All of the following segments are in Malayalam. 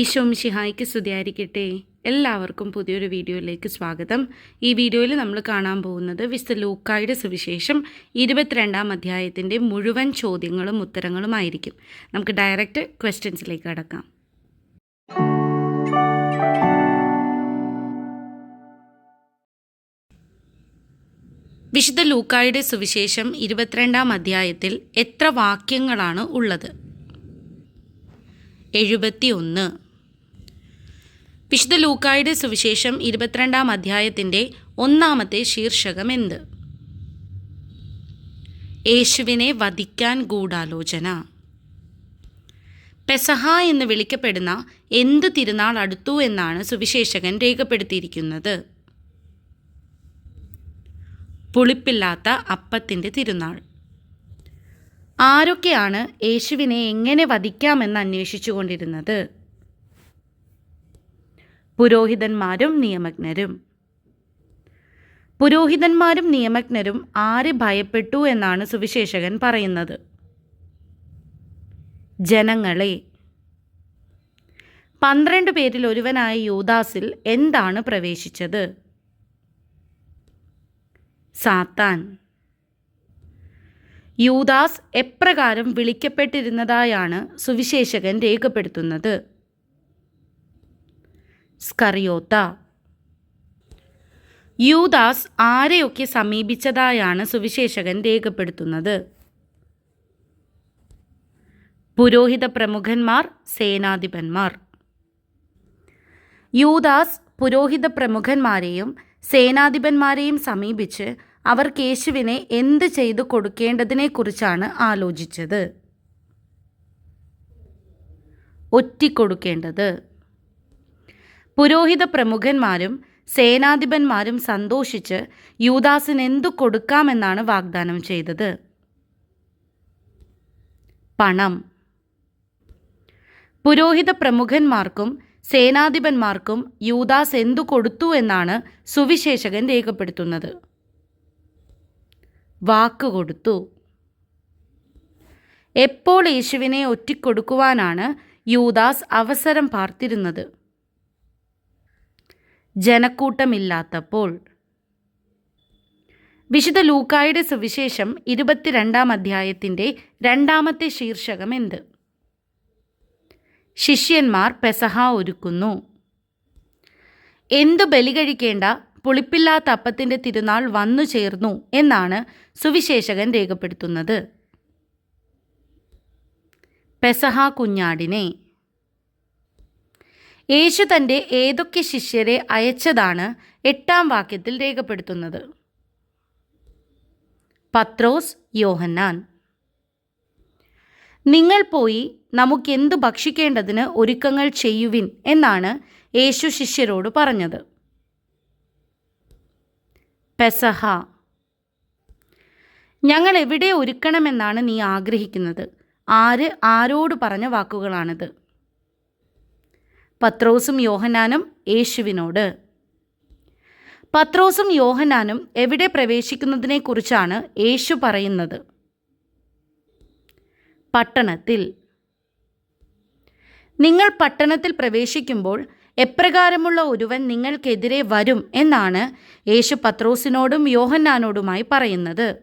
ഈശോ മിഷിഹായ്ക്ക് സ്തുതിയായിരിക്കട്ടെ. എല്ലാവർക്കും പുതിയൊരു വീഡിയോയിലേക്ക് സ്വാഗതം. ഈ വീഡിയോയിൽ നമ്മൾ കാണാൻ പോകുന്നത് വിശുദ്ധ ലൂക്കായുടെ സുവിശേഷം ഇരുപത്തിരണ്ടാം അധ്യായത്തിന്റെ മുഴുവൻ ചോദ്യങ്ങളും ഉത്തരങ്ങളുമായിരിക്കും നമുക്ക് ഡയറക്റ്റ് ക്വസ്റ്റ്യൻസിലേക്ക് കടക്കാം. വിശുദ്ധ ലൂക്കായുടെ സുവിശേഷം ഇരുപത്തിരണ്ടാം അധ്യായത്തിൽ എത്ര വാക്യങ്ങളാണ് ഉള്ളത്? എഴുപത്തി ഒന്ന് വിശുദ്ധ ലൂക്കായുടെ സുവിശേഷം ഇരുപത്തിരണ്ടാം അധ്യായത്തിന്റെ ഒന്നാമത്തെ ശീർഷകം എന്ത്? യേശുവിനെ വധിക്കാൻ ഗൂഢാലോചന. പെസഹ എന്ന് വിളിക്കപ്പെടുന്ന എന്ത് തിരുനാൾ അടുത്തു എന്നാണ് സുവിശേഷകൻ രേഖപ്പെടുത്തിയിരിക്കുന്നത്. പുളിപ്പില്ലാത്ത അപ്പത്തിന്റെ തിരുനാൾ. ആരൊക്കെയാണ് യേശുവിനെ എങ്ങനെ വധിക്കാമെന്ന് അന്വേഷിച്ചുകൊണ്ടിരുന്നത്? പുരോഹിതന്മാരും നിയമജ്ഞരും. പുരോഹിതന്മാരും നിയമജ്ഞരും ആര് ഭയപ്പെട്ടു എന്നാണ് സുവിശേഷകൻ പറയുന്നത്. ജനങ്ങളെ. പന്ത്രണ്ട് പേരിൽ ഒരുവനായ യൂദാസിൽ എന്താണ് പ്രവേശിച്ചത്? സാത്താൻ. യൂദാസ് എപ്രകാരം വിളിക്കപ്പെട്ടിരുന്നതായാണ് സുവിശേഷകൻ രേഖപ്പെടുത്തുന്നത്. സ്കറിയോത്ത. യൂദാസ് ആരെയൊക്കെ സമീപിച്ചതായാണ് സുവിശേഷകൻ രേഖപ്പെടുത്തുന്നത്. പുരോഹിത പ്രമുഖന്മാർ സേനാധിപന്മാർ. യൂദാസ് പുരോഹിത പ്രമുഖന്മാരെയും സേനാധിപന്മാരെയും സമീപിച്ച് അവർ കേശുവിനെ എന്ത് ചെയ്തു കൊടുക്കേണ്ടതിനെക്കുറിച്ചാണ് ആലോചിച്ചത്. ഒറ്റിക്കൊടുക്കേണ്ടത്. പുരോഹിത പ്രമുഖന്മാരും സേനാധിപന്മാരും സന്തോഷിച്ച് യൂദാസിന് എന്തു കൊടുക്കാമെന്നാണ് വാഗ്ദാനം ചെയ്തത്. പണം. പുരോഹിത പ്രമുഖന്മാർക്കും സേനാധിപന്മാർക്കും യൂദാസ് എന്തു കൊടുത്തു എന്നാണ് സുവിശേഷകൻ രേഖപ്പെടുത്തുന്നത്. വാക്ക് കൊടുത്തു എപ്പോൾ യേശുവിനെ ഒറ്റിക്കൊടുക്കുവാനാണ് യൂദാസ് അവസരം പാർത്തിരുന്നത്? ജനക്കൂട്ടമില്ലാത്തപ്പോൾ. വിശുദ്ധ ലൂക്കായുടെ സുവിശേഷം ഇരുപത്തിരണ്ടാം അധ്യായത്തിന്റെ രണ്ടാമത്തെ ശീർഷകം എന്ത്? ശിഷ്യന്മാർ പെസഹ ഒരുക്കുന്നു. എന്തു ബലി കഴിക്കേണ്ട? പുളിപ്പില്ലാത്ത അപ്പത്തിന്റെ തിരുനാൾ വന്നു ചേർന്നു എന്നാണ് സുവിശേഷകൻ രേഖപ്പെടുത്തുന്നത്. പെസഹ കുഞ്ഞാടിനെ. യേശു തന്റെ ഏതൊക്കെ ശിഷ്യരെ അയച്ചതാണ് എട്ടാം വാക്യത്തിൽ രേഖപ്പെടുത്തുന്നത്. പത്രോസ് യോഹന്നാൻ. നിങ്ങൾ പോയി നമുക്കെന്തു ഭക്ഷിക്കേണ്ടതിന് ഒരുക്കങ്ങൾ ചെയ്യുവിൻ എന്നാണ് യേശു ശിഷ്യരോട് പറഞ്ഞത്. പെസഹ. ഞങ്ങൾ എവിടെ ഒരുക്കണമെന്നാണ് നീ ആഗ്രഹിക്കുന്നത്? ആര് ആരോട് പറഞ്ഞ വാക്കുകളാണിത്? പത്രോസും യോഹനാനും യേശുവിനോട്. പത്രോസും യോഹനാനും എവിടെ പ്രവേശിക്കുന്നതിനെക്കുറിച്ചാണ് യേശു പറയുന്നത്? പട്ടണത്തിൽ. നിങ്ങൾ പട്ടണത്തിൽ പ്രവേശിക്കുമ്പോൾ എപ്രകാരമുള്ള ഒരുവൻ നിങ്ങൾക്കെതിരെ വരും എന്നാണ് യേശു പത്രോസിനോടും യോഹന്നാനോടുമായി പറയുന്നത്.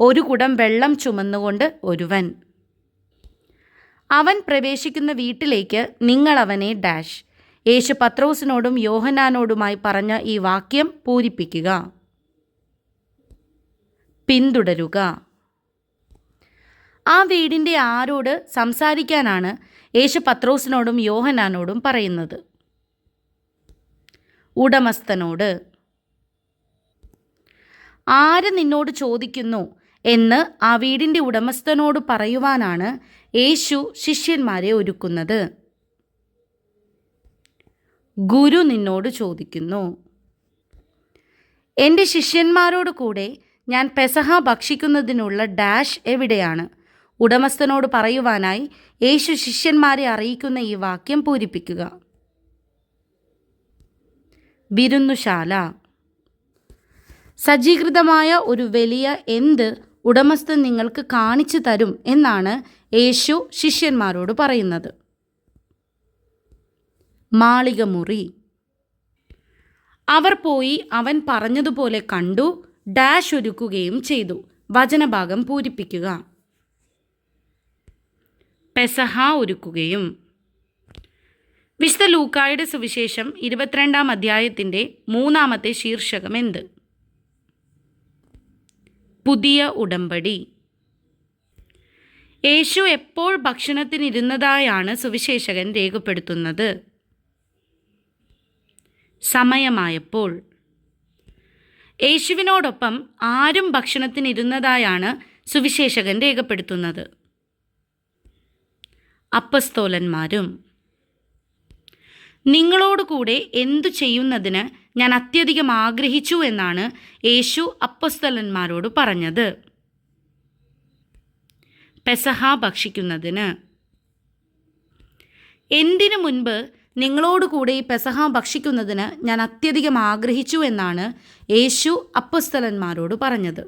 ഒരു കുടം വെള്ളം ചുമന്നുകൊണ്ട് ഒരുവൻ. അവൻ പ്രവേശിക്കുന്ന വീട്ടിലേക്ക് നിങ്ങൾ അവനെ ഡാഷ്. യേശു പത്രോസിനോടും യോഹനാനോടുമായി പറഞ്ഞ ഈ വാക്യം പൂരിപ്പിക്കുക. പിന്തുടരുക. ആ വീടിന്റെ ആരോട് സംസാരിക്കാനാണ് യേശു പത്രോസിനോടും യോഹനാനോടും പറയുന്നത്. ഉടമസ്ഥനോട് ആര് നിന്നോട് ചോദിക്കുന്നു എന്ന് ആ വീടിന്റെ ഉടമസ്ഥനോട് പറയുവാനാണ് യേശു ശിഷ്യന്മാരെ ഒരുക്കുന്നത്. ഗുരു നിന്നോട് ചോദിക്കുന്നു എന്റെ ശിഷ്യന്മാരോട് കൂടെ ഞാൻ പെസഹ ഭക്ഷിക്കുന്നതിനുള്ള ഡാഷ് എവിടെയാണ്? ഉടമസ്ഥനോട് പറയുവാനായി യേശു ശിഷ്യന്മാരെ അറിയിക്കുന്ന ഈ വാക്യം പൂരിപ്പിക്കുക. വിരുന്നുശാല. സജ്ജീകൃതമായ ഒരു വലിയ എന്ത് ഉടമസ്ഥൻ നിങ്ങൾക്ക് കാണിച്ചു തരും എന്നാണ് യേശു ശിഷ്യന്മാരോട് പറയുന്നത്. മാളികമുറി. അവർ പോയി അവൻ പറഞ്ഞതുപോലെ കണ്ടു ഡാഷ് ഒരുക്കുകയും ചെയ്തു. വചനഭാഗം പൂരിപ്പിക്കുക. പെസഹ ഒരുക്കുകയും. വിശുദ്ധ ലൂക്കായുടെ സുവിശേഷം ഇരുപത്തിരണ്ടാം അധ്യായത്തിന്റെ മൂന്നാമത്തെ ശീർഷകം എന്ത്? പുതിയ ഉടമ്പടി. യേശു എപ്പോൾ ഭക്ഷണത്തിനിരുന്നതായാണ് സുവിശേഷകൻ രേഖപ്പെടുത്തുന്നത്. സമയമായപ്പോൾ. യേശുവിനോടൊപ്പം ആരും ഭക്ഷണത്തിനിരുന്നതായാണ് സുവിശേഷകൻ രേഖപ്പെടുത്തുന്നത്. അപ്പസ്തോലന്മാരും. നിങ്ങളോടുകൂടെ എന്തു ചെയ്യുന്നതിന് ഞാൻ അത്യധികം ആഗ്രഹിച്ചു എന്നാണ് യേശു അപ്പസ്തലന്മാരോട് പറഞ്ഞത്. പെസഹ ഭക്ഷിക്കുന്നതിന്. എന്തിനു മുൻപ് നിങ്ങളോടുകൂടെ ഈ പെസഹ ഭക്ഷിക്കുന്നതിന് ഞാൻ അത്യധികം ആഗ്രഹിച്ചു എന്നാണ് യേശു അപ്പസ്തലന്മാരോട് പറഞ്ഞത്.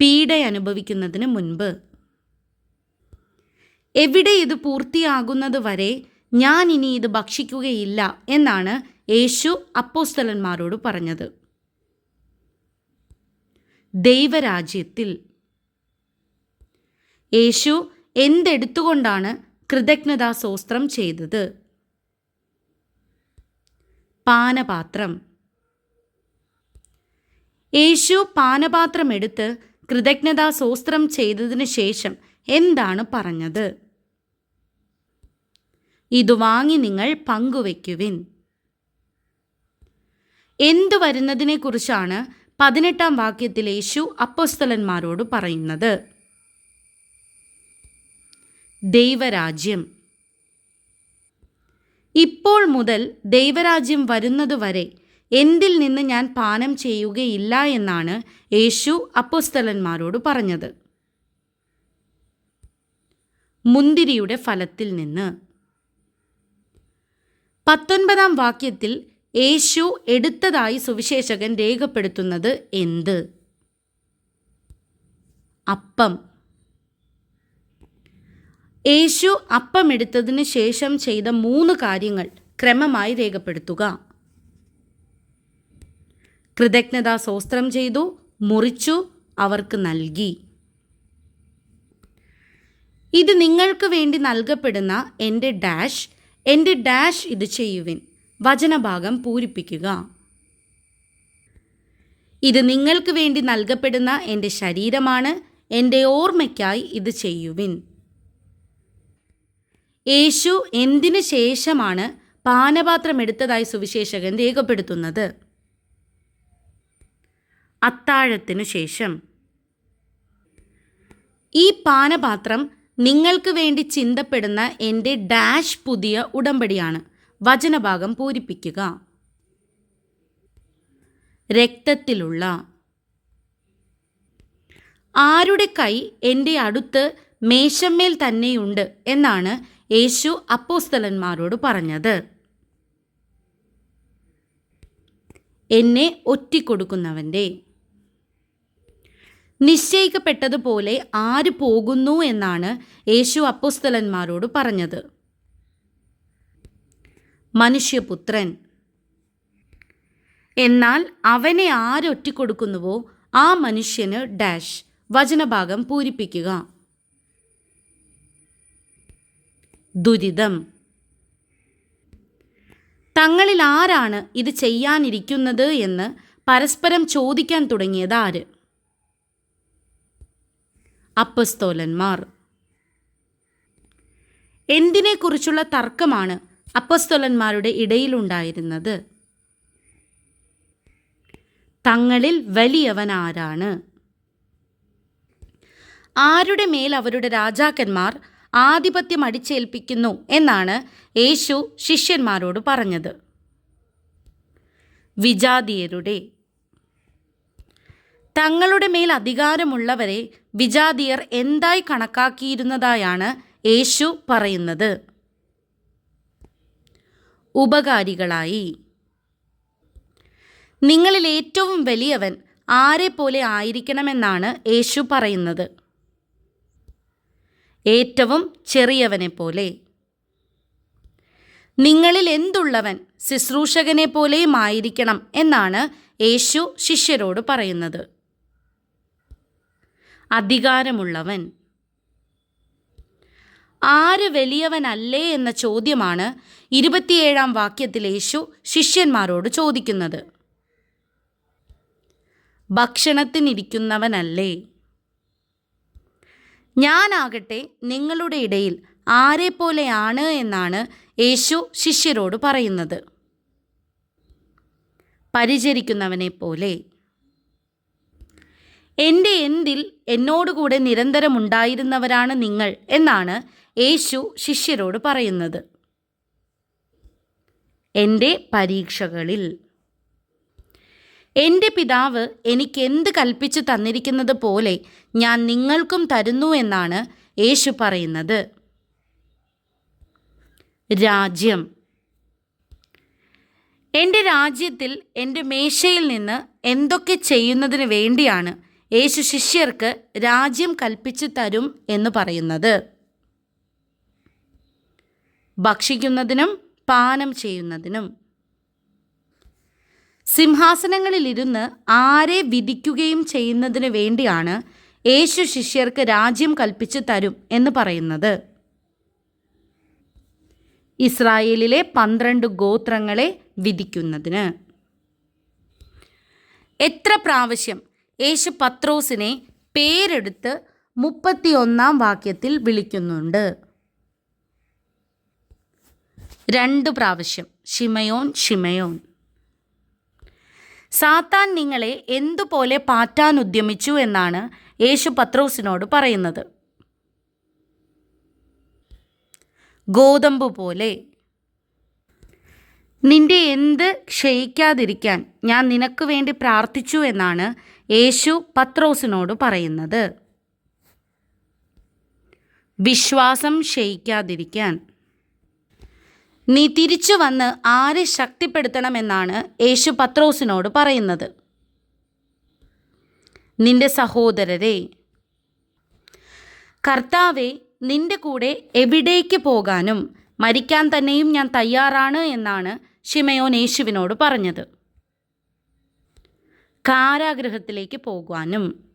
പീഡ അനുഭവിക്കുന്നതിന് മുൻപ് എവിടെ ഇത് പൂർത്തിയാകുന്നത് വരെ ഞാൻ ഇനി ഇത് ഭക്ഷിക്കുകയില്ല എന്നാണ് യേശു അപ്പോസ്തലന്മാരോട് പറഞ്ഞത്. ദൈവരാജ്യത്തിൽ യേശു എന്തെടുത്തുകൊണ്ടാണ് കൃതജ്ഞതാ സോസ്ത്രം ചെയ്തത്? പാനപാത്രം. യേശു പാനപാത്രം എടുത്ത് കൃതജ്ഞതാ സോസ്ത്രം ചെയ്തതിന് ശേഷം എന്താണ് പറഞ്ഞത്? ഇത് വാങ്ങി നിങ്ങൾ പങ്കുവയ്ക്കുവിൻ. എന്തു വരുന്നതിനെക്കുറിച്ചാണ് പതിനെട്ടാം വാക്യത്തിൽ യേശു അപ്പോസ്തലന്മാരോട് പറയുന്നത്? ദൈവരാജ്യം. ഇപ്പോൾ മുതൽ ദൈവരാജ്യം വരുന്നതുവരെ എന്തിൽ നിന്ന് ഞാൻ പാനം ചെയ്യുകയില്ല എന്നാണ് യേശു അപ്പോസ്തലന്മാരോട് പറഞ്ഞത്. മുന്തിരിയുടെ ഫലത്തിൽ നിന്ന്. പത്തൊൻപതാം വാക്യത്തിൽ യേശു എടുത്തതായി സുവിശേഷകൻ രേഖപ്പെടുത്തുന്നത് എന്ത്? അപ്പം. യേശു അപ്പം എടുത്തതിന് ശേഷം ചെയ്ത മൂന്ന് കാര്യങ്ങൾ ക്രമമായി രേഖപ്പെടുത്തുക. കൃതജ്ഞതാ സോസ്ത്രം ചെയ്തു മുറിച്ചു അവർക്ക് നൽകി. ഇത് നിങ്ങൾക്ക് വേണ്ടി നൽകപ്പെടുന്ന എന്റെ ഡാഷ് എന്റെ ഡാഷ് ഇത് ചെയ്യുവിൻ. വചനഭാഗം പൂരിപ്പിക്കുക. ഇത് നിങ്ങൾക്ക് വേണ്ടി നൽകപ്പെടുന്ന എന്റെ ശരീരമാണ്. എന്റെ ഓർമ്മയ്ക്കായി ഇത് ചെയ്യുവിൻ. യേശു എന്തിനു ശേഷമാണ് പാനപാത്രം എടുത്തതായി സുവിശേഷകൻ രേഖപ്പെടുത്തുന്നത്? അത്താഴത്തിനു ശേഷം. ഈ പാനപാത്രം നിങ്ങൾക്ക് വേണ്ടി ചിന്തപ്പെടുന്ന എന്റെ ഡാഷ് പുതിയ ഉടമ്പടിയാണ്. വചനഭാഗം പൂരിപ്പിക്കുക. രക്തത്തിലുള്ള. ആരുടെ കൈ എന്റെ അടുത്ത് മേശമ്മേൽ തന്നെയുണ്ട് എന്നാണ് യേശു അപ്പോസ്തലന്മാരോട് പറഞ്ഞത്. എന്നെ ഒറ്റിക്കൊടുക്കുന്നവന്റെ. നിശ്ചയിക്കപ്പെട്ടതുപോലെ ആര് പോകുന്നു എന്നാണ് യേശു അപ്പോസ്തലന്മാരോട് പറഞ്ഞത്. മനുഷ്യപുത്രൻ എന്നാൽ അവനെ ആരൊറ്റിക്കൊടുക്കുന്നുവോ ആ മനുഷ്യന് ഡാഷ്. വചനഭാഗം പൂരിപ്പിക്കുക. ദുരിതം. തങ്ങളിൽ ആരാണ് ഇത് ചെയ്യാനിരിക്കുന്നത് എന്ന് പരസ്പരം ചോദിക്കാൻ തുടങ്ങിയത് ആര്? അപ്പസ്തോലന്മാർ. എന്തിനെക്കുറിച്ചുള്ള തർക്കമാണ് അപ്പസ്തോലന്മാരുടെ ഇടയിലുണ്ടായിരുന്നത്? തങ്ങളിൽ വലിയവൻ ആരാണ് ആരുടെ മേൽ അവരുടെ രാജാക്കന്മാർ ആധിപത്യം അടിച്ചേൽപ്പിക്കുന്നു എന്നാണ് യേശു ശിഷ്യന്മാരോട് പറഞ്ഞത്. വിജാതീയരുടെ തങ്ങളുടെ മേൽ അധികാരമുള്ളവരെ വിജാതിയർ എന്തായി കണക്കാക്കിയിരുന്നതായാണ് യേശു പറയുന്നത്. ഉപകാരികളായി. നിങ്ങളിൽ ഏറ്റവും വലിയവൻ ആരെ പോലെ ആയിരിക്കണമെന്നാണ് യേശു പറയുന്നത്. ഏറ്റവും ചെറിയവനെ പോലെ. നിങ്ങളിൽ എന്തുള്ളവൻ ശുശ്രൂഷകനെ പോലെയും ആയിരിക്കണം എന്നാണ് യേശു ശിഷ്യരോട് പറയുന്നത്. അധികാരമുള്ളവൻ. ആര് വലിയവനല്ലേ എന്ന ചോദ്യമാണ് ഇരുപത്തിയേഴാം വാക്യത്തിൽ യേശു ശിഷ്യന്മാരോട് ചോദിക്കുന്നത്. ഭക്ഷണത്തിനിരിക്കുന്നവനല്ലേ? ഞാനാകട്ടെ നിങ്ങളുടെ ഇടയിൽ ആരെപ്പോലെയാണ് എന്നാണ് യേശു ശിഷ്യരോട് പറയുന്നത്. പരിചരിക്കുന്നവനെ പോലെ എന്റെ എന്തിൽ എന്നോടുകൂടെ നിരന്തരമുണ്ടായിരുന്നവരാണ് നിങ്ങൾ എന്നാണ് യേശു ശിഷ്യരോട് പറയുന്നത്. എന്റെ പരീക്ഷകളിൽ എന്റെ പിതാവ് എനിക്ക് എന്ത് കൽപ്പിച്ചു തന്നിരിക്കുന്നത് പോലെ ഞാൻ നിങ്ങൾക്കും തരുന്നു എന്നാണ് യേശു പറയുന്നത്. രാജ്യം. എന്റെ രാജ്യത്തിൽ എന്റെ മേശയിൽ നിന്ന് എന്തൊക്കെ ചെയ്യുന്നതിന് വേണ്ടിയാണ് യേശു ശിഷ്യർക്ക് രാജ്യം കൽപ്പിച്ചു തരും എന്ന് പറയുന്നത്. ഭക്ഷിക്കുന്നതിനും പാനം ചെയ്യുന്നതിനും. സിംഹാസനങ്ങളിലിരുന്ന് ആരെ വിധിക്കുകയും ചെയ്യുന്നതിന് വേണ്ടിയാണ് യേശു ശിഷ്യർക്ക് രാജ്യം കൽപ്പിച്ചു തരും എന്ന് പറയുന്നത്. ഇസ്രായേലിലെ പന്ത്രണ്ട് ഗോത്രങ്ങളെ വിധിക്കുന്നതിന്. എത്ര പ്രാവശ്യം യേശു പത്രോസിനെ പേരെടുത്ത് മുപ്പത്തിയൊന്നാം വാക്യത്തിൽ വിളിക്കുന്നുണ്ട്. രണ്ട് പ്രാവശ്യം ഷിമയോൻ ഷിമയോൻ സാത്താൻ നിങ്ങളെ എന്തുപോലെ പാറ്റാൻ ഉദ്യമിച്ചു എന്നാണ് യേശു പത്രോസിനോട് പറയുന്നത്. ഗോതമ്പ് പോലെ നിന്റെ എന്ത് ക്ഷയിക്കാതിരിക്കാൻ ഞാൻ നിനക്ക് വേണ്ടി പ്രാർത്ഥിച്ചു എന്നാണ് യേശു പത്രോസിനോട് പറയുന്നത്. വിശ്വാസം ക്ഷയിക്കാതിരിക്കാൻ. നീ തിരിച്ചു വന്ന് ആരെ ശക്തിപ്പെടുത്തണമെന്നാണ് യേശു പത്രോസിനോട് പറയുന്നത്. നിന്റെ സഹോദരരെ കർത്താവെ നിന്റെ കൂടെ എവിടേക്ക് പോകാനും മരിക്കാൻ തന്നെയും ഞാൻ തയ്യാറാണ് എന്നാണ് ഷിമയോൻ യേശുവിനോട് പറഞ്ഞത്. കാരാഗ്രഹത്തിലേക്ക് പോകുവാനും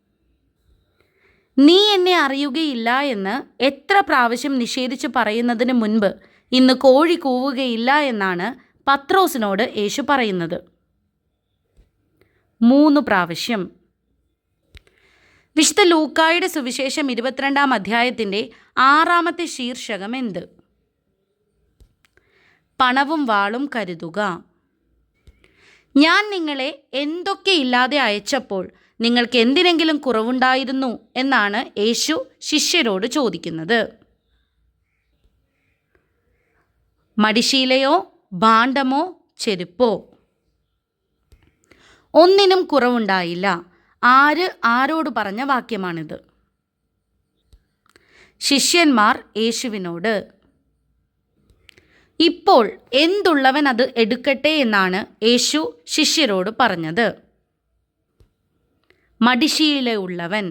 നീ എന്നെ അറിയുകയില്ല എന്ന് എത്ര പ്രാവശ്യം നിഷേധിച്ച് പറയുന്നതിന് മുൻപ് ഇന്ന് കോഴി കൂവുകയില്ല എന്നാണ് പത്രോസിനോട് യേശു പറയുന്നത്. മൂന്ന് പ്രാവശ്യം. വിശുദ്ധ ലൂക്കായുടെ സുവിശേഷം ഇരുപത്തിരണ്ടാം അധ്യായത്തിന്റെ ആറാമത്തെ ശീർഷകം എന്ത്? പണവും വാളും കരുതുക. ഞാൻ നിങ്ങളെ എന്തൊക്കെ ഇല്ലാതെ അയച്ചപ്പോൾ നിങ്ങൾക്ക് എന്തിനെങ്കിലും കുറവുണ്ടായിരുന്നു എന്നാണ് യേശു ശിഷ്യരോട് ചോദിക്കുന്നത്. മടിശീലയോ ഭാണ്ഡമോ ചെരുപ്പോ? ഒന്നിനും കുറവുണ്ടായില്ല. ആര് ആരോട് പറഞ്ഞ വാക്യമാണിത്? ശിഷ്യന്മാർ യേശുവിനോട് ഇപ്പോൾ എന്തുള്ളവൻ അത് എടുക്കട്ടെ എന്നാണ് യേശു ശിഷ്യരോട് പറഞ്ഞത്. മടിശീലയുള്ളവൻ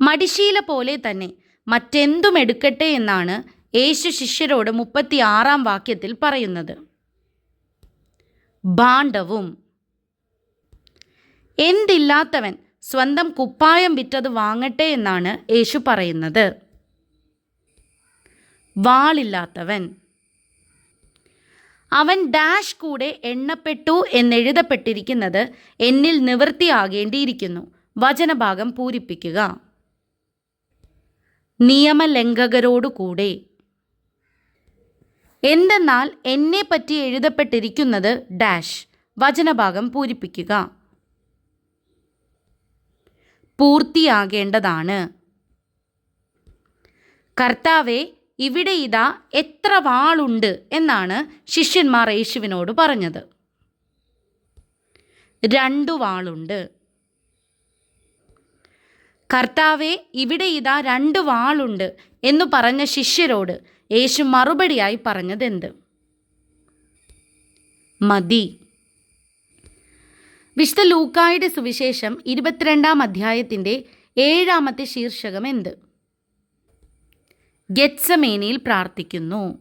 മടിശീല പോലെ തന്നെ മറ്റെന്തും എടുക്കട്ടെ എന്നാണ് യേശു ശിഷ്യരോട് മുപ്പത്തിയാറാം വാക്യത്തിൽ പറയുന്നത്. ഭാണ്ഡവും എന്തില്ലാത്തവൻ സ്വന്തം കുപ്പായം വിറ്റത് വാങ്ങട്ടെ എന്നാണ് യേശു പറയുന്നത്. വാളില്ലാത്തവൻ. അവൻ ഡാഷ് കൂടെ എണ്ണപ്പെട്ടു എന്നെഴുതപ്പെട്ടിരിക്കുന്നത് എന്നിൽ നിവൃത്തിയാകേണ്ടിയിരിക്കുന്നു. വചനഭാഗം പൂരിപ്പിക്കുക. നിയമലംഘകരോടുകൂടെ. എന്തെന്നാൽ എന്നെ പറ്റി എഴുതപ്പെട്ടിരിക്കുന്നത് ഡാഷ്. വചനഭാഗം പൂരിപ്പിക്കുക. പൂർത്തിയാകേണ്ടതാണ്. കർത്താവെ ഇവിടെ ഇതാ എത്ര വാളുണ്ട് എന്നാണ് ശിഷ്യന്മാർ യേശുവിനോട് പറഞ്ഞത്. രണ്ടു വാളുണ്ട്. കർത്താവെ ഇവിടെ ഇതാ രണ്ട് വാളുണ്ട് എന്നു പറഞ്ഞ ശിഷ്യരോട് യേശു മറുപടിയായി പറഞ്ഞതെന്ത്? മതി. വിശുദ്ധ ലൂക്കായുടെ സുവിശേഷം ഇരുപത്തിരണ്ടാം അധ്യായത്തിന്റെ ഏഴാമത്തെ ശീർഷകം എന്ത്? ഗെറ്റ്സമേനയിൽ പ്രാർത്ഥിക്കുന്നു.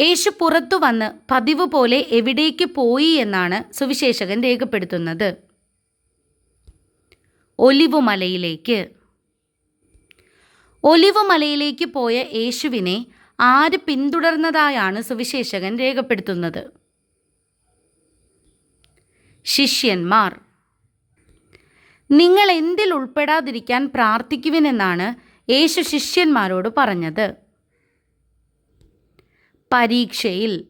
യേശു പുറത്തു വന്ന് പതിവ് പോലെ എവിടേക്ക് പോയി എന്നാണ് സുവിശേഷകൻ രേഖപ്പെടുത്തുന്നത്. ഒലിവുമലയിലേക്ക്. ഒലിവുമലയിലേക്ക് പോയ യേശുവിനെ ആര് പിന്തുടർന്നതായാണ് സുവിശേഷകൻ രേഖപ്പെടുത്തുന്നത്. ശിഷ്യന്മാർ. നിങ്ങൾ എന്തിൽ ഉൾപ്പെടാതിരിക്കാൻ പ്രാർത്ഥിക്കുവിനെന്നാണ് യേശു ശിഷ്യന്മാരോട് പറഞ്ഞത്. പരീക്ഷയിൽ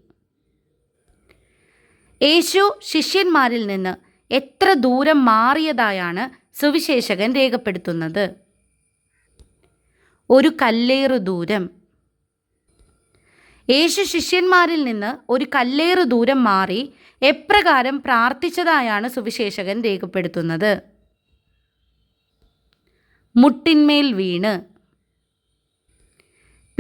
യേശു ശിഷ്യന്മാരിൽ നിന്ന് എത്ര ദൂരം മാറിയതായാണ് സുവിശേഷകൻ രേഖപ്പെടുത്തുന്നത്. ഒരു കല്ലേറു ദൂരം. യേശു ശിഷ്യന്മാരിൽ നിന്ന് ഒരു കല്ലേറു ദൂരം മാറി എപ്രകാരം പ്രാർത്ഥിച്ചതായാണ് സുവിശേഷകൻ രേഖപ്പെടുത്തുന്നത്. മുട്ടിന്മേൽ വീണ്.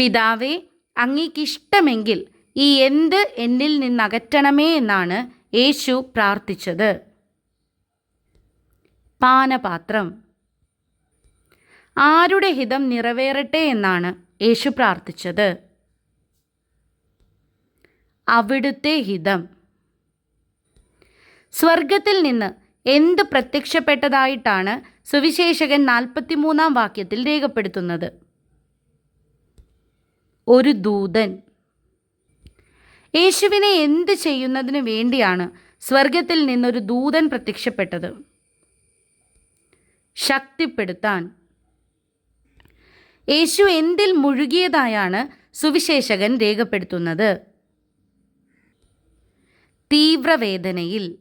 പിതാവേ അങ്ങേക്കിഷ്ടമെങ്കിൽ ഈ എന്ത് എന്നിൽ നിന്നകറ്റണമേ എന്നാണ് യേശു പ്രാർത്ഥിച്ചത്. പാനപാത്രം. ആരുടെ ഹിതം നിറവേറട്ടെ എന്നാണ് യേശു പ്രാർത്ഥിച്ചത്. അവിടുത്തെ ഹിതം. സ്വർഗത്തിൽ നിന്ന് എന്ത് പ്രത്യക്ഷപ്പെട്ടതായിട്ടാണ് സുവിശേഷകൻ നാൽപ്പത്തിമൂന്നാം വാക്യത്തിൽ രേഖപ്പെടുത്തുന്നത്. ഒരു ദൂതൻ. യേശുവിനെ എന്ത് ചെയ്യുന്നതിന് വേണ്ടിയാണ് സ്വർഗത്തിൽ നിന്നൊരു ദൂതൻ പ്രത്യക്ഷപ്പെട്ടത്? ശക്തിപ്പെടുത്താൻ. യേശു എന്തിൽ മുഴുകിയതായാണ് സുവിശേഷകൻ രേഖപ്പെടുത്തുന്നത്? തീവ്രവേദനയിൽ.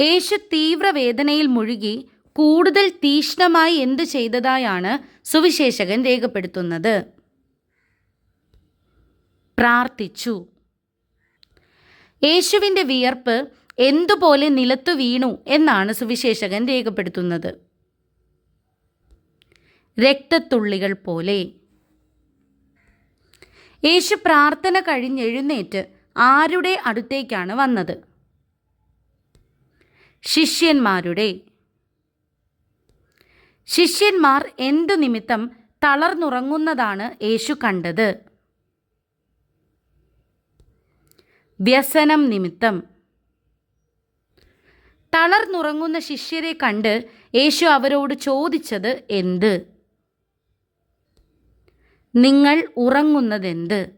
യേശു തീവ്രവേദനയിൽ മുഴുകി കൂടുതൽ തീഷ്ണമായി എന്തു ചെയ്തതായാണ് സുവിശേഷകൻ രേഖപ്പെടുത്തുന്നത്. പ്രാർത്ഥിച്ചു. യേശുവിന്റെ വിയർപ്പ് എന്തുപോലെ നിലത്തു വീണു എന്നാണ് സുവിശേഷകൻ രേഖപ്പെടുത്തുന്നത്. രക്തത്തുള്ളികൾ പോലെ. യേശു പ്രാർത്ഥന കഴിഞ്ഞെഴുന്നേറ്റ് ആരുടെ അടുത്തേക്കാണ് വന്നത്? ശിഷ്യന്മാരുടെ ശിഷ്യന്മാർ എന്തു നിമിത്തം തളർന്നുറങ്ങുന്നതാണ് യേശു കണ്ടത്? വ്യസനം നിമിത്തം. തളർന്നുറങ്ങുന്ന ശിഷ്യരെ കണ്ട് യേശു അവരോട് ചോദിച്ചത് എന്ത്? നിങ്ങൾ ഉറങ്ങുന്നതെന്ത്?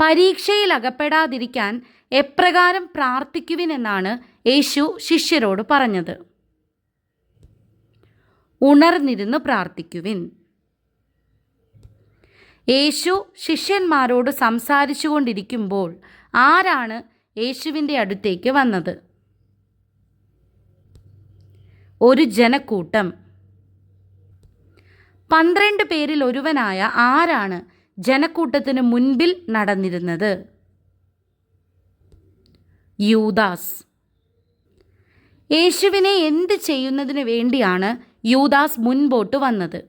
പരീക്ഷയിൽ അകപ്പെടാതിരിക്കാൻ എപ്രകാരം പ്രാർത്ഥിക്കുവിനെന്നാണ് യേശു ശിഷ്യരോട് പറഞ്ഞത്. ഉണർന്നിരുന്ന് പ്രാർത്ഥിക്കുവിൻ. യേശു ശിഷ്യന്മാരോട് സംസാരിച്ചു കൊണ്ടിരിക്കുമ്പോൾ ആരാണ് യേശുവിന്റെ അടുത്തേക്ക് വന്നത്? ഒരു ജനക്കൂട്ടം. പന്ത്രണ്ട് പേരിൽ ഒരുവനായ ആരാണ് ജനക്കൂട്ടത്തിന് മുൻപിൽ നടന്നിരുന്നത്? യൂദാസ്. യേശുവിനെ എന്ത് ചെയ്യുന്നതിന് വേണ്ടിയാണ് യൂദാസ് മുൻപോട്ട് വന്നത്.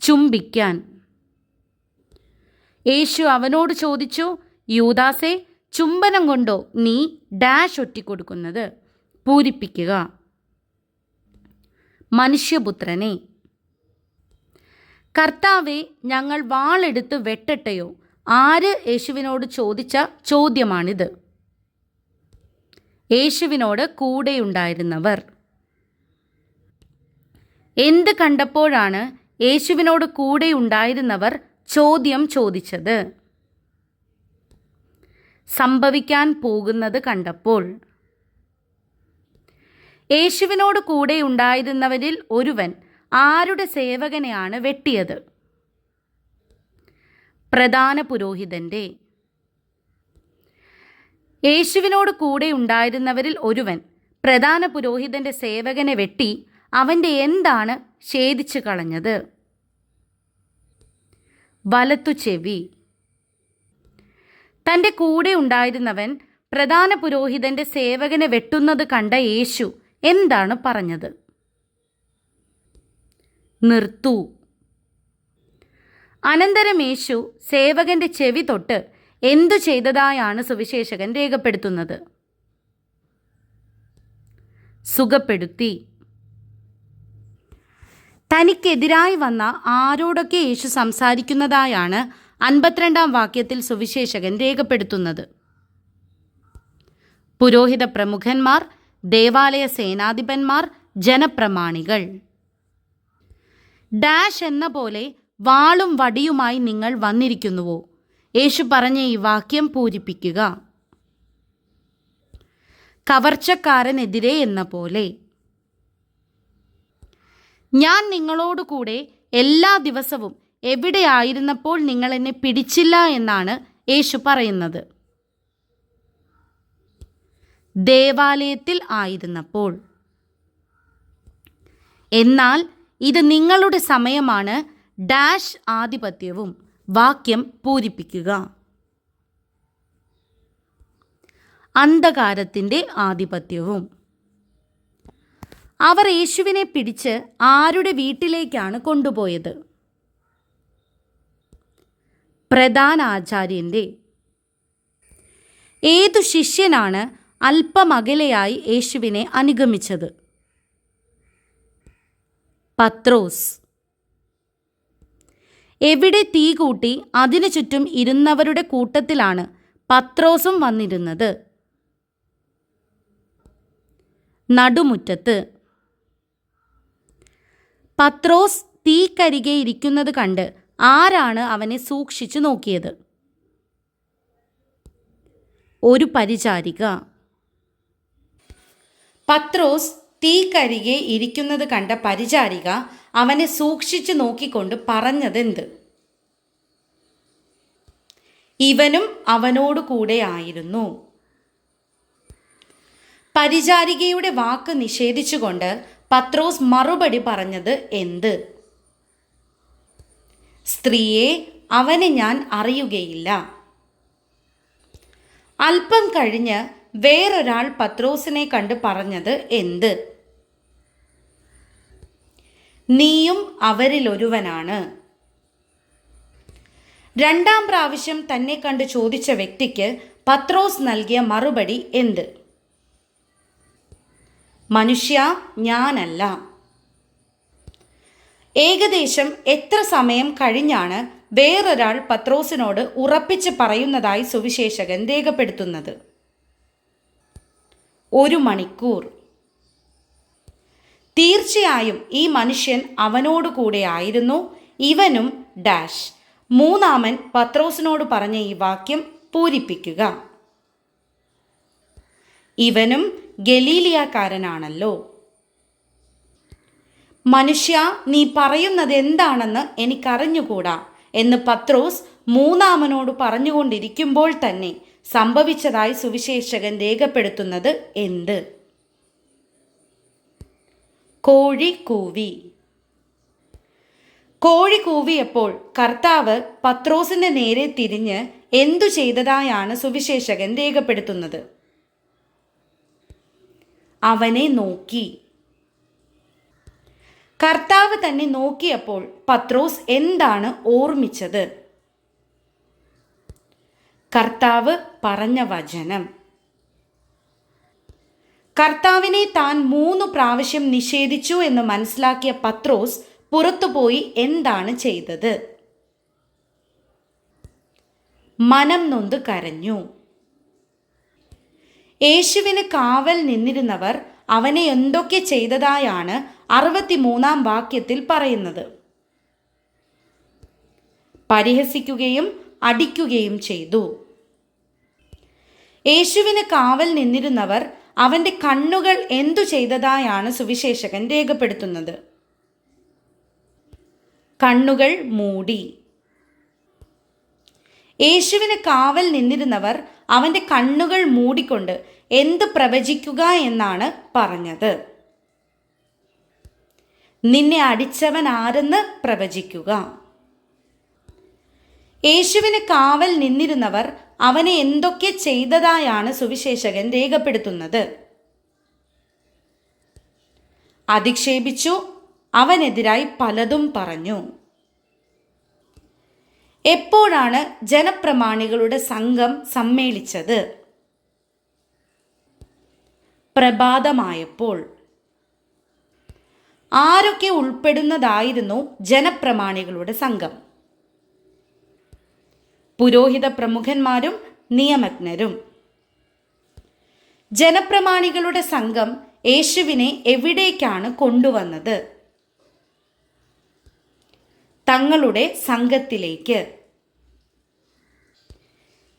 ചുംബിക്കാൻ. യേശു അവനോട് ചോദിച്ചു യൂദാസെ ചുംബനം കൊണ്ടോ നീ ഡാഷ് ഒറ്റിക്കൊടുക്കുന്നത്? പൂരിപ്പിക്കുക. മനുഷ്യപുത്രനെ കർത്താവെ ഞങ്ങൾ വാളെടുത്ത് വെട്ടട്ടെയോ? ആര് യേശുവിനോട് ചോദിച്ച ചോദ്യമാണിത്? യേശുവിനോട് കൂടെയുണ്ടായിരുന്നവർ. എന്ത് കണ്ടപ്പോഴാണ് യേശുവിനോട് കൂടെ ഉണ്ടായിരുന്നവർ ചോദ്യം ചോദിച്ചത്? സംഭവിക്കാൻ പോകുന്നത് കണ്ടപ്പോൾ. യേശുവിനോട് കൂടെ ഉണ്ടായിരുന്നവരിൽ ഒരുവൻ ആരുടെ സേവകനെയാണ് വെട്ടിയത്? പ്രധാന പുരോഹിതന്റെ യേശുവിനോട് കൂടെ ഉണ്ടായിരുന്നവരിൽ ഒരുവൻ പ്രധാന പുരോഹിതന്റെ സേവകനെ വെട്ടി അവന്റെ എന്താണ് ഛേദിച്ചു കളഞ്ഞത്? വലത്തു ചെവി. തന്റെ കൂടെ ഉണ്ടായിരുന്നവൻ പ്രധാന പുരോഹിതന്റെ സേവകനെ വെട്ടുന്നത് കണ്ട യേശു എന്താണ് പറഞ്ഞത്? നിർത്തു. അനന്തരം യേശു സേവകന്റെ ചെവി തൊട്ട് എന്തു ചെയ്തതായാണ് സുവിശേഷകൻ രേഖപ്പെടുത്തുന്നത്? സുഖപ്പെടുത്തി. തനിക്കെതിരായി വന്ന ആരോടൊക്കെ യേശു സംസാരിക്കുന്നതായാണ് അൻപത്തിരണ്ടാം വാക്യത്തിൽ സുവിശേഷകൻ രേഖപ്പെടുത്തുന്നത്. പുരോഹിത പ്രമുഖന്മാർ ദേവാലയ സേനാധിപന്മാർ ജനപ്രമാണികൾ. ഡാഷ് എന്ന പോലെ വാളും വടിയുമായി നിങ്ങൾ വന്നിരിക്കുന്നുവോ? യേശു പറഞ്ഞ ഈ വാക്യം പൂരിപ്പിക്കുക. കവർച്ചക്കാരനെതിരെ എന്ന പോലെ. ഞാൻ നിങ്ങളോട് കൂടെ എല്ലാ ദിവസവും എവിടെയായിരുന്നപ്പോൾ നിങ്ങൾ എന്നെ പിടിച്ചില്ല എന്നാണ് യേശു പറയുന്നത്. ദേവാലയത്തിൽ ആയിരുന്നപ്പോൾ. എന്നാൽ ഇത് നിങ്ങളുടെ സമയമാണ്. ഡാഷ് ആധിപത്യവും വാക്യം പൂരിപ്പിക്കുക. അന്ധകാരത്തിന്റെ ആധിപത്യവും. അവർ യേശുവിനെ പിടിച്ച് ആരുടെ വീട്ടിലേക്കാണ് കൊണ്ടുപോയത്? പ്രധാന ആചാര്യന്റെ. ഏതു ശിഷ്യനാണ് അല്പമകലെയായി യേശുവിനെ അനുഗമിച്ചത്? പത്രോസ്. എവിടെ തീ കൂട്ടി അതിനു ചുറ്റും ഇരുന്നവരുടെ കൂട്ടത്തിലാണ് പത്രോസും വന്നിരുന്നത്? നടുമുറ്റത്ത്. പത്രോസ് തീക്കരികെ ഇരിക്കുന്നത് കണ്ട് ആരാണ് അവനെ സൂക്ഷിച്ചു നോക്കിയത്? ഒരു പരിചാരിക. പത്രോസ് തീക്കരികെ ഇരിക്കുന്നത് കണ്ട പരിചാരിക അവനെ സൂക്ഷിച്ചു നോക്കിക്കൊണ്ട് പറഞ്ഞതെന്ത്? ഇവനും അവനോട് കൂടെ ആയിരുന്നു. പരിചാരികയുടെ വാക്ക് നിഷേധിച്ചുകൊണ്ട് പത്രോസ് മറുപടി പറഞ്ഞത് എന്ത്? സ്ത്രീയെ അവനെ ഞാൻ അറിയുകയില്ല. അല്പം കഴിഞ്ഞ് വേറൊരാൾ പത്രോസിനെ കണ്ട് പറഞ്ഞത് എന്ത്? നീയും അവരിലൊരുവനാണ്. രണ്ടാം പ്രാവശ്യം തന്നെ കണ്ട് ചോദിച്ച വ്യക്തിക്ക് പത്രോസ് നൽകിയ മറുപടി എന്ത്? മനുഷ്യ ഞാനല്ല. ഏകദേശം എത്ര സമയം കഴിഞ്ഞാണ് വേറൊരാൾ പത്രോസിനോട് ഉറപ്പിച്ച് പറയുന്നതായി സുവിശേഷകൻ രേഖപ്പെടുത്തുന്നത്? ഒരു മണിക്കൂർ. തീർച്ചയായും ഈ മനുഷ്യൻ അവനോട് കൂടെ ആയിരുന്നു. ഇവനും ഡാഷ്. മൂന്നാമൻ പത്രോസിനോട് പറഞ്ഞ ഈ വാക്യം പൂരിപ്പിക്കുക. ഇവനും ഗലീലിയാക്കാരനാണല്ലോ. മനുഷ്യ നീ പറയുന്നത് എന്താണെന്ന് എനിക്കറിഞ്ഞുകൂടാ എന്ന് പത്രോസ് മൂന്നാമനോട് പറഞ്ഞുകൊണ്ടിരിക്കുമ്പോൾ തന്നെ സംഭവിച്ചതായി സുവിശേഷകൻ രേഖപ്പെടുത്തുന്നത് എന്ത്? കോഴി കൂവി. കോഴി കൂവിയപ്പോൾ കർത്താവ് പത്രോസിന്റെ നേരെ തിരിഞ്ഞ് എന്തു ചെയ്തതായാണ് സുവിശേഷകൻ രേഖപ്പെടുത്തുന്നത്? അവനെ നോക്കി. കർത്താവ് തന്നെ നോക്കിയപ്പോൾ പത്രോസ് എന്താണ് ഓർമ്മിച്ചത്? കർത്താവ് പറഞ്ഞ വചനം. കർത്താവിനെ താൻ മൂന്ന് പ്രാവശ്യം നിഷേധിച്ചു എന്ന് മനസ്സിലാക്കിയ പത്രോസ് പുറത്തുപോയി എന്താണ് ചെയ്തത്? മനം നൊന്ത് കരഞ്ഞു. യേശുവിന് കാവൽ നിന്നിരുന്നവർ അവനെ എന്തൊക്കെ ചെയ്തതായാണ് അറുപത്തിമൂന്നാം വാക്യത്തിൽ പറയുന്നത്. പരിഹസിക്കുകയും അടിക്കുകയും ചെയ്തു. യേശുവിന് കാവൽ നിന്നിരുന്നവർ അവന്റെ കണ്ണുകൾ എന്തു ചെയ്തതായാണ് സുവിശേഷകൻ രേഖപ്പെടുത്തുന്നത്. കണ്ണുകൾ മൂടി. യേശുവിന് കാവൽ നിന്നിരുന്നവർ അവന്റെ കണ്ണുകൾ മൂടിക്കൊണ്ട് എന്ത് പ്രവചിക്കുക എന്നാണ് പറഞ്ഞത്. നിന്നെ അടിച്ചവൻ ആരെന്ന് പ്രവചിക്കുക. യേശുവിന് കാവൽ നിന്നിരുന്നവർ അവനെ എന്തൊക്കെ ചെയ്തതായാണ് സുവിശേഷകൻ രേഖപ്പെടുത്തുന്നത്. അധിക്ഷേപിച്ചു അവനെതിരായി പലതും പറഞ്ഞു. എപ്പോഴാണ് ജനപ്രമാണികളുടെ സംഘം സമ്മേളിച്ചത്? പ്രഭാതമായപ്പോൾ. ആരൊക്കെ ഉൾപ്പെടുന്നതായിരുന്നു ജനപ്രമാണികളുടെ സംഘം? പുരോഹിത പ്രമുഖന്മാരും നിയമജ്ഞരും. ജനപ്രമാണികളുടെ സംഘം യേശുവിനെ എവിടേക്കാണ് കൊണ്ടുവന്നത്? തങ്ങളുടെ സംഘത്തിലേക്ക്.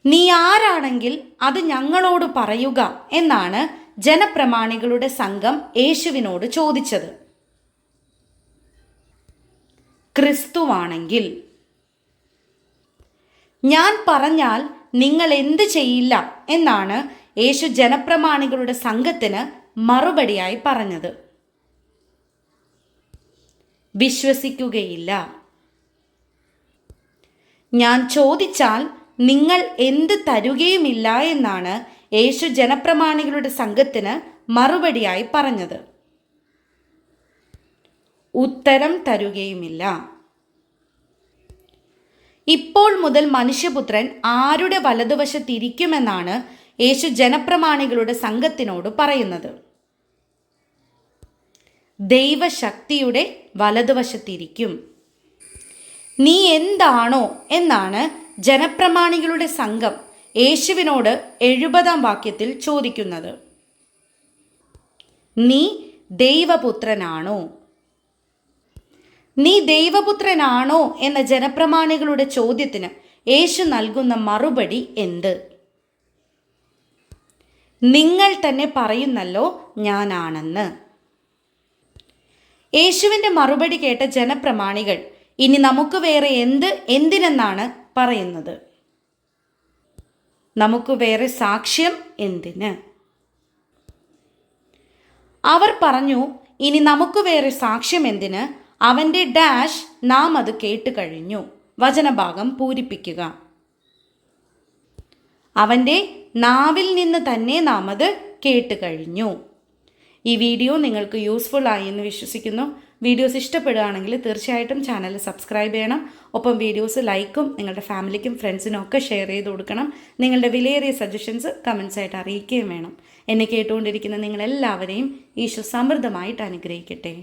നീ ആരാണെങ്കിൽ അത് ഞങ്ങളോട് പറയുക എന്നാണ് ജനപ്രമാണികളുടെ സംഘം യേശുവിനോട് ചോദിച്ചത്. ക്രിസ്തുവാണെങ്കിൽ ഞാൻ പറഞ്ഞാൽ നിങ്ങൾ എന്ത് ചെയ്യില്ല എന്നാണ് യേശു ജനപ്രമാണികളുടെ സംഘത്തിന് മറുപടിയായി പറഞ്ഞത്. വിശ്വസിക്കുകയില്ല. ഞാൻ ചോദിച്ചാൽ നിങ്ങൾ എന്ത് തരുകയുമില്ല എന്നാണ് യേശു ജനപ്രമാണികളുടെ സംഘത്തിന് മറുപടിയായി പറഞ്ഞത്. ഉത്തരം തരുകയുമില്ല. ഇപ്പോൾ മുതൽ മനുഷ്യപുത്രൻ ആരുടെ വലതുവശത്തിരിക്കുമെന്നാണ് യേശു ജനപ്രമാണികളുടെ സംഘത്തിനോട് പറയുന്നത്. ദൈവശക്തിയുടെ വലതുവശത്തിരിക്കും നീ എന്താണോ എന്നാണ് ജനപ്രമാണികളുടെ സംഘം യേശുവിനോട് എഴുപതാം വാക്യത്തിൽ ചോദിക്കുന്നത്. നീ ദൈവപുത്രനാണോ? നീ ദൈവപുത്രനാണോ? എന്ന ജനപ്രമാണികളുടെ ചോദ്യത്തിന് യേശു നൽകുന്ന മറുപടി എന്ത്? നിങ്ങൾ തന്നെ പറയുന്നല്ലോ ഞാനാണെന്ന്. യേശുവിന്റെ മറുപടി കേട്ട ജനപ്രമാണികൾ ഇനി നമുക്ക് വേറെ എന്ത് എന്തിനെന്നാണ് പറയുന്നത്. നമുക്ക് വേറെ സാക്ഷ്യം എന്തിന്? അവർ പറഞ്ഞു ഇനി നമുക്ക് വേറെ സാക്ഷ്യം എന്തിന്? അവന്റെ ഡാഷ് നാം അത് കേട്ട് കഴിഞ്ഞു. വചനഭാഗം പൂരിപ്പിക്കുക. അവന്റെ നാവിൽ നിന്ന് തന്നെ നാം അത് കേട്ട് കഴിഞ്ഞു. ഈ വീഡിയോ നിങ്ങൾക്ക് യൂസ്ഫുൾ ആയി എന്ന് വിശ്വസിക്കുന്നു. വീഡിയോസ് ഇഷ്ടപ്പെടുകയാണെങ്കിൽ തീർച്ചയായിട്ടും ചാനൽ സബ്സ്ക്രൈബ് ചെയ്യണം. ഒപ്പം വീഡിയോസ് ലൈക്കും നിങ്ങളുടെ ഫാമിലിക്കും ഫ്രണ്ട്സിനും ഒക്കെ ഷെയർ ചെയ്ത് കൊടുക്കണം. നിങ്ങളുടെ വിലയേറിയ സജഷൻസ് കമൻസ് ആയിട്ട് അറിയിക്കുകയും വേണം. എന്നെ കേട്ടുകൊണ്ടിരിക്കുന്ന നിങ്ങളെല്ലാവരെയും ഈശോ സമൃദ്ധമായിട്ട് അനുഗ്രഹിക്കട്ടെ.